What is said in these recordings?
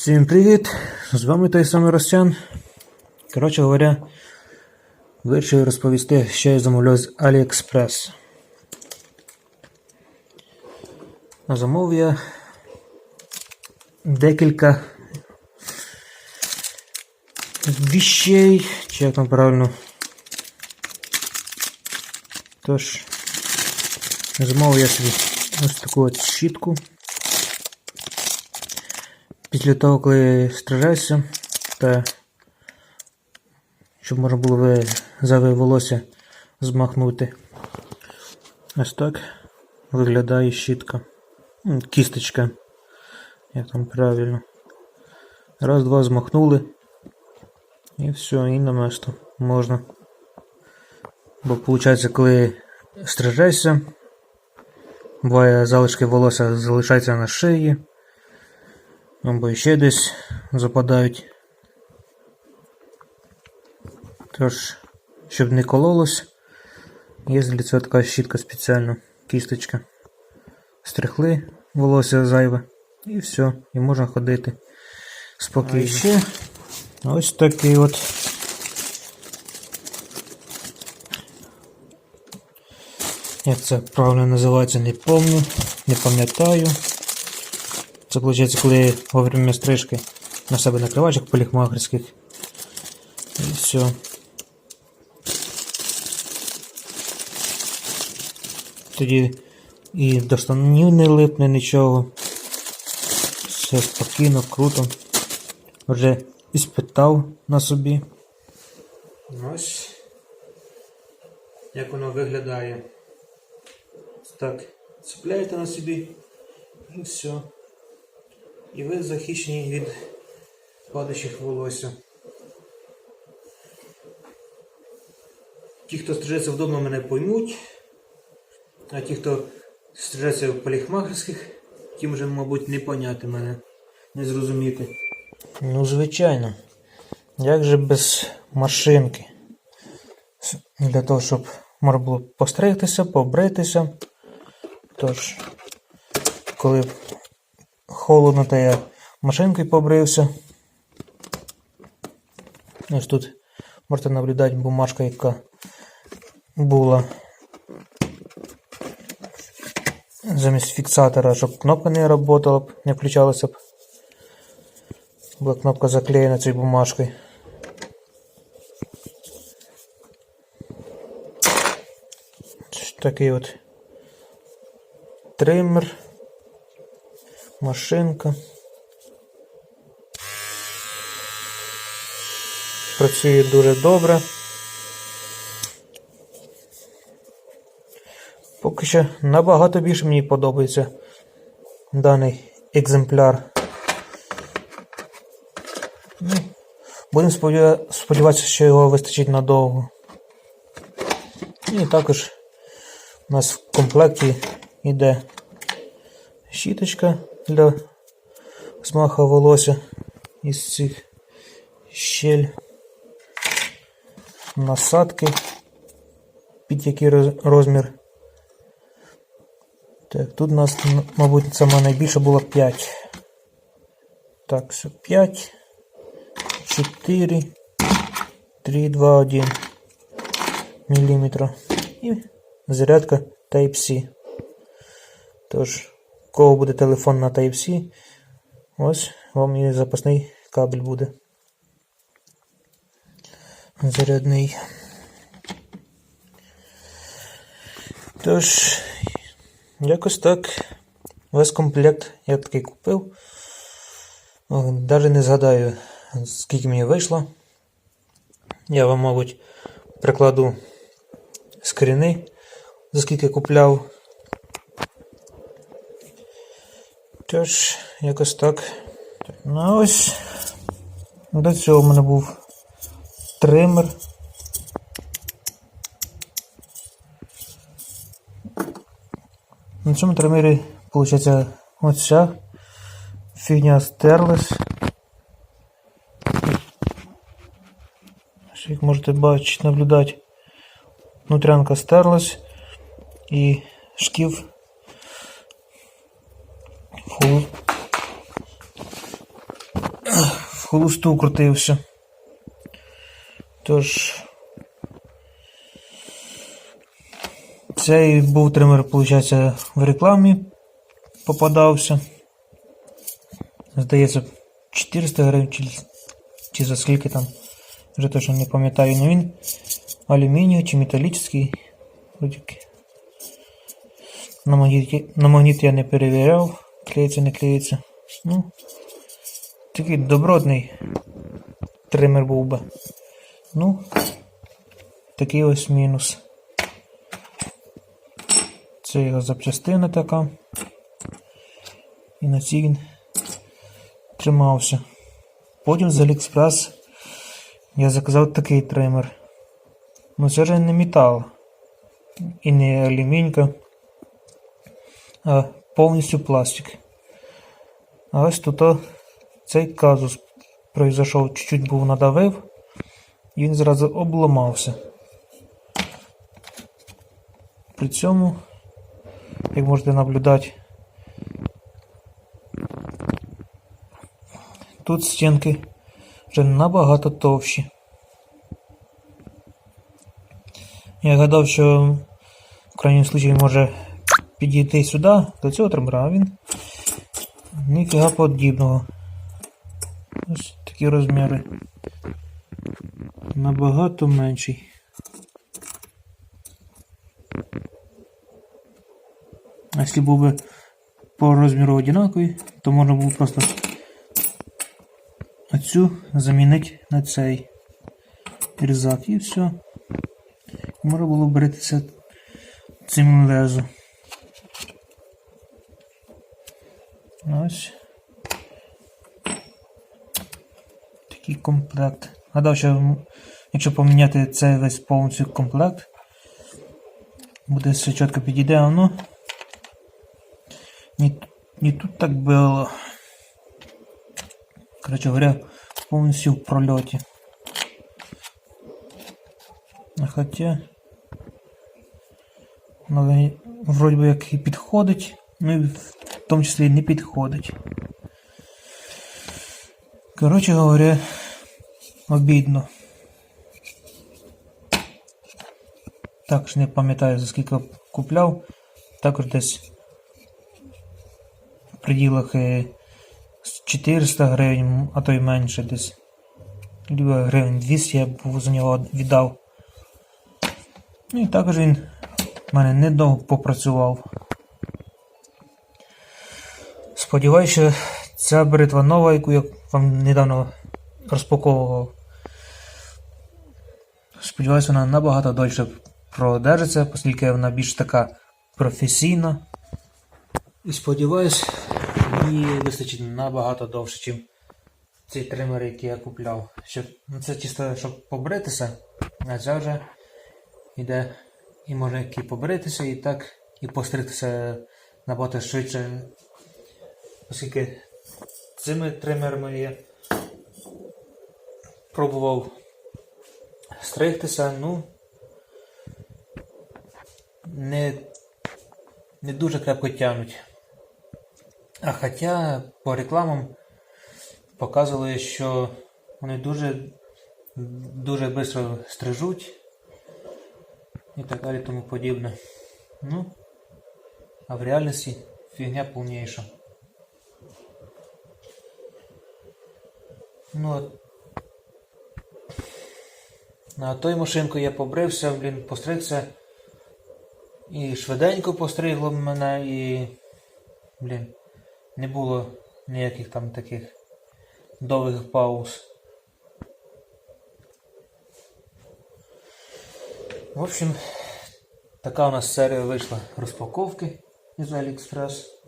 Всім привіт! З вами той самий Ростян. Коротше говоря, вирішив розповісти, що я замовляв з AliExpress. Замовив я декілька віщей, чи як там правильно. Тож, замовив я собі ось таку от щітку. Після того, коли стражаюся, та щоб можна було зайве волосся змахнути. Ось так виглядає щітка. Кісточка. Як там правильно. Раз, два змахнули. І все, і на место можна. Бо виходить, коли стражаєшся, буває залишки волосся залишаються на шиї. Або ще десь западають. Тож, щоб не кололось, є для цього така щітка спеціальна, кісточка. Стрихли волосся зайве і все, і можна ходити спокійно. А ще ось такий от. Як це правильно називається, не помню, не пам'ятаю. Це виходить, коли во время стрижки на себе накриваєш, як полігмахерських. І все. Тоді і до штанів не липне нічого. Все спокійно, круто. Вже іспитав на собі. Ось як воно виглядає. Так, цепляєте на собі і все. І ви захищені від падаючих волосся. Ті, хто стрижеться вдома, мене поймуть, а ті, хто стрижеться в полігмахерських, тим вже, мабуть, не поняти мене, не зрозуміти. Ну, звичайно. Як же без машинки? Для того, щоб можна було постригтися, побритися. Тож, коли холодно, то я машинкою побрився. Ось тут можете наблюдати бумажка, яка була замість фіксатора, щоб кнопка не працювала не включалася б. Була кнопка заклеєна цією бумажкою. Такий от триммер машинка. Працює дуже добре. Поки що набагато більше мені подобається даний екземпляр. Ну, Будемо сподіватися, що його вистачить надовго. І також у нас в комплекті йде щіточка для змаха волосся із цих щель, насадки, під який розмір. Так, тут у нас, мабуть, сама найбільша була 5. Так, все 5, 4, 3, 2, 1 міліметра. І зарядка Type-C. Тож, кого буде телефон на Type-C, ось вам і запасний кабель буде. Зарядний. Тож, якось так. Весь комплект я такий купив. Навіть не згадаю, скільки мені вийшло. Я вам, мабуть, прикладу скріни, за скільки купляв. Тож, якось так. Ну ось до цього в мене був тример. На цьому тримері, виходить, оця фігня стерлась. Як можете бачити, наблюдати, внутрянка стерлась і шків холосту крутився. Тож. Цей був тример, виходить, в рекламі попадався. Здається, 400 гривень чи, чи за скільки там. Вже точно не пам'ятаю, але він алюмінієвий чи металічний. На магніт, на магніт я не перевіряв, клеїться, не клеїться. Ну, такий добротний тример був би. Ну, такий ось мінус. Це його запчастина така. І на цій він тримався. Потім з Aliexpress я заказав такий тример. Ну це вже не метал і не алюмінька, а повністю пластик. А ось тут цей казус произошов, чуть-чуть був надавив, і він зразу обламався. При цьому, як можете наблюдати, тут стінки вже набагато товщі. Я гадав, що в крайньому случаї може підійти сюди, до цього тримера, а він ніфіга подібного. Такі розміри. Набагато менший. А якщо був би по розміру одинаковий, то можна було просто оцю замінити на цей різак і все. Можна було бритися цим лезу. Ось. Такий комплект. Гадав, що якщо поміняти цей весь повністю комплект, буде все чітко підійде, а воно не, не тут так було. Короче говоря, повністю в прольоті. Хоча, ну, вроді би як і підходить, ну і в тому числі і не підходить. Коротше говоря, обідно. Також не пам'ятаю за скільки купляв. Також десь в пределах е, 400 гривень, а то й менше десь. Либо гривень 200 я б за нього віддав. Ну і також він в мене недовго попрацював. Сподіваюся, ця бритва нова, яку я вам недавно розпаковував. Сподіваюся, вона набагато дольше продержиться, оскільки вона більш така професійна. І сподіваюсь, мені вистачить набагато довше, ніж ці тримери, які я купляв. Щоб, ну це чисто, щоб побритися, а це вже йде і можна і побритися, і так, і постригтися набагато швидше. Оскільки цими тримерами я пробував стригтися, ну не, не дуже крепко тягнуть. А хоча по рекламам показували, що вони дуже дуже швидко стрижуть і так далі тому подібне. Ну, а в реальності фігня повніша. Ну, на той машинку я побрився, блін, постригся. І швиденько постригло мене і. Блін, не було ніяких там таких довгих пауз. В общем, така у нас серія вийшла розпаковки із AliExpress.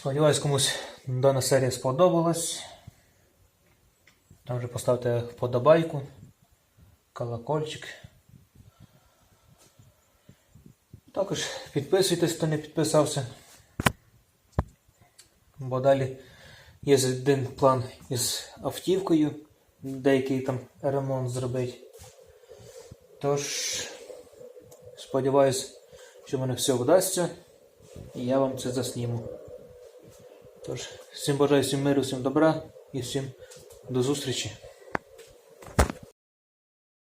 Сподіваюсь, комусь дана серія сподобалась. Там вже поставте вподобайку, колокольчик. Також підписуйтесь, хто не підписався. Бо далі є один план із автівкою, деякий там ремонт зробити. Тож, сподіваюсь, що мене все вдасться і я вам це засніму. Тож, всім бажаю всім миру, всім добра і всім до зустрічі.